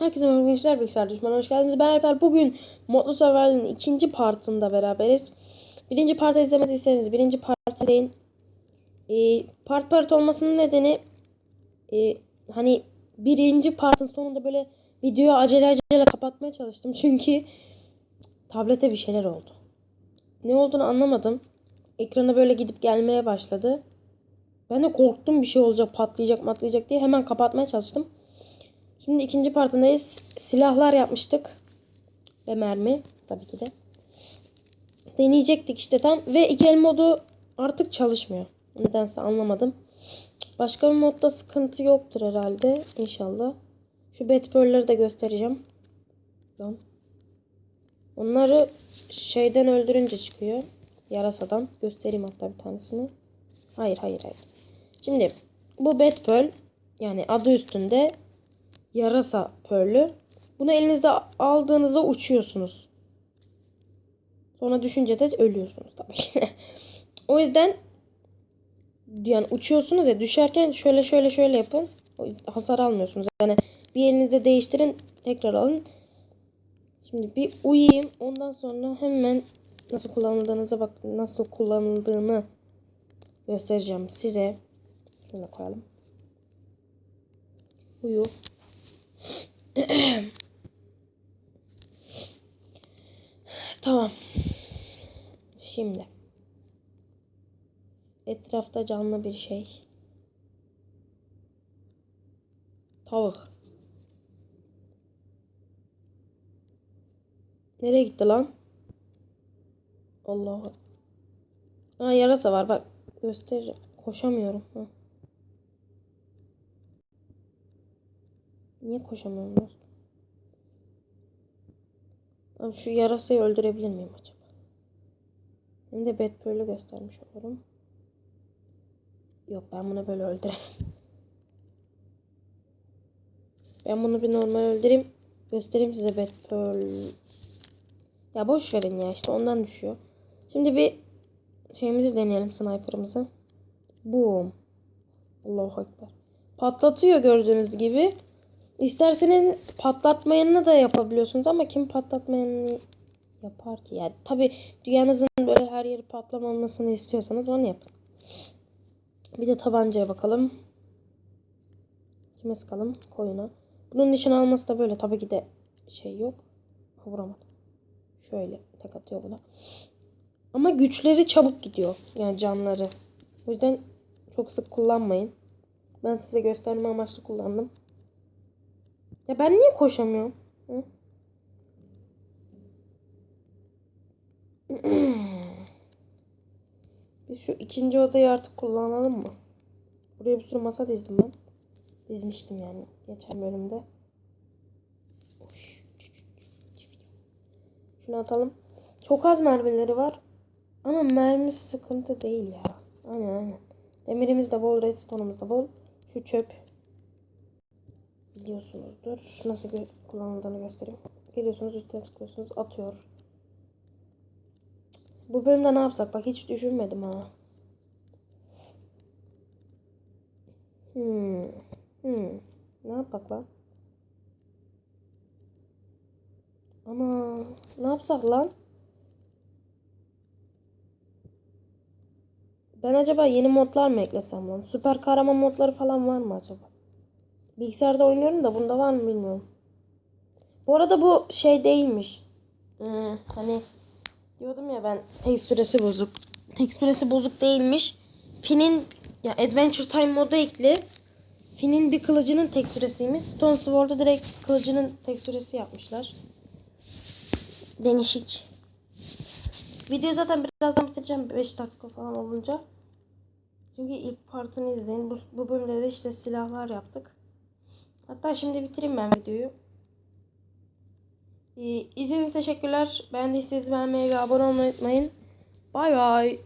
Herkese merhaba arkadaşlar bilgisayar düşmanı hoş geldiniz. Ben Alper. Bugün Modlu Survival'ın ikinci partında beraberiz. Birinci partı izlemediyseniz birinci partı izleyin. Ee, part part olmasının nedeni e, hani birinci partın sonunda böyle videoyu acele acele kapatmaya çalıştım. Çünkü tablete bir şeyler oldu. Ne olduğunu anlamadım. Ekrana böyle gidip gelmeye başladı. Ben de korktum bir şey olacak patlayacak matlayacak diye hemen kapatmaya çalıştım. Şimdi ikinci partındayız. Silahlar yapmıştık. Ve mermi tabii ki de. Deneyecektik işte tam. Ve iki el modu artık çalışmıyor. Nedense anlamadım. Başka bir modda sıkıntı yoktur herhalde. İnşallah. Şu Batpearl'leri de göstereceğim. Tamam. Onları şeyden öldürünce çıkıyor. Yarasadan. Göstereyim hatta bir tanesini. Hayır hayır hayır. Şimdi bu Batpearl yani adı üstünde yarasa pörlü. Bunu elinizde aldığınızda uçuyorsunuz. Sonra düşünce de ölüyorsunuz tabii o yüzden yani uçuyorsunuz ya düşerken şöyle şöyle şöyle yapın. Hasar almıyorsunuz. Yani bir elinizde değiştirin tekrar alın. Şimdi bir uyuyayım. Ondan sonra hemen nasıl kullanıldığınıza bak nasıl kullanıldığını göstereceğim size. Şunu koyalım. Uyu. tamam. Şimdi. Etrafta canlı bir şey. Tavuk. Nereye gitti lan? Allah. Ha yarasa var bak. Göster. Koşamıyorum. Ha. Niye koşamıyorum? Abi şu yarasayı öldürebilir miyim acaba? Hem de Batpearl'ü göstermiş olurum. Yok ben bunu böyle öldüremem. Ben bunu bir normal öldüreyim. Göstereyim size Batpearl. Ya boş verin ya işte ondan düşüyor. Şimdi bir şeyimizi deneyelim sniper'ımızı. Boom. Allahu Ekber. Patlatıyor gördüğünüz gibi. İsterseniz patlatmayanını da yapabiliyorsunuz ama kim patlatmayanını yapar ki? Yani tabi dünyanızın böyle her yeri patlamamasını istiyorsanız onu yapın. Bir de tabancaya bakalım. Kime sıkalım? Koyuna. Bunun nişan alması da böyle. Tabii ki de şey yok. Vuramadım. Şöyle tek atıyor buna. Ama güçleri çabuk gidiyor. Yani canları. O yüzden çok sık kullanmayın. Ben size gösterme amaçlı kullandım. Ya ben niye koşamıyorum? Biz şu ikinci odayı artık kullanalım mı? Buraya bir sürü masa dizdim ben. Dizmiştim yani geçen bölümde. Şunu atalım. Çok az mermileri var. Ama mermi sıkıntı değil ya. Aynen aynen. Demirimiz de bol, redstone'umuz da bol. Şu çöp biliyorsunuzdur. Nasıl gö kullanıldığını göstereyim. Geliyorsunuz üstüne tıklıyorsunuz atıyor. Bu bölümde ne yapsak? Bak hiç düşünmedim ha. Hmm. Hmm. Ne yapak lan? Ama ne yapsak lan? Ben acaba yeni modlar mı eklesem lan? Süper kahraman modları falan var mı acaba? Bilgisayarda oynuyorum da bunda var mı bilmiyorum. Bu arada bu şey değilmiş. Hmm, hani diyordum ya ben tekstüresi bozuk. Tekstüresi bozuk değilmiş. Finn'in ya Adventure Time modu ekli. Finn'in bir kılıcının tekstüresiymiş. Stone Sword'da direkt kılıcının tekstüresi yapmışlar. Değişik. Videoyu zaten birazdan bitireceğim 5 dakika falan olunca. Çünkü ilk partını izleyin. Bu, bu bölümde de işte silahlar yaptık. Hatta şimdi bitireyim ben videoyu. Ee, izlediğiniz teşekkürler. Beğendiyseniz beğenmeyi ve abone olmayı unutmayın. Bay bay.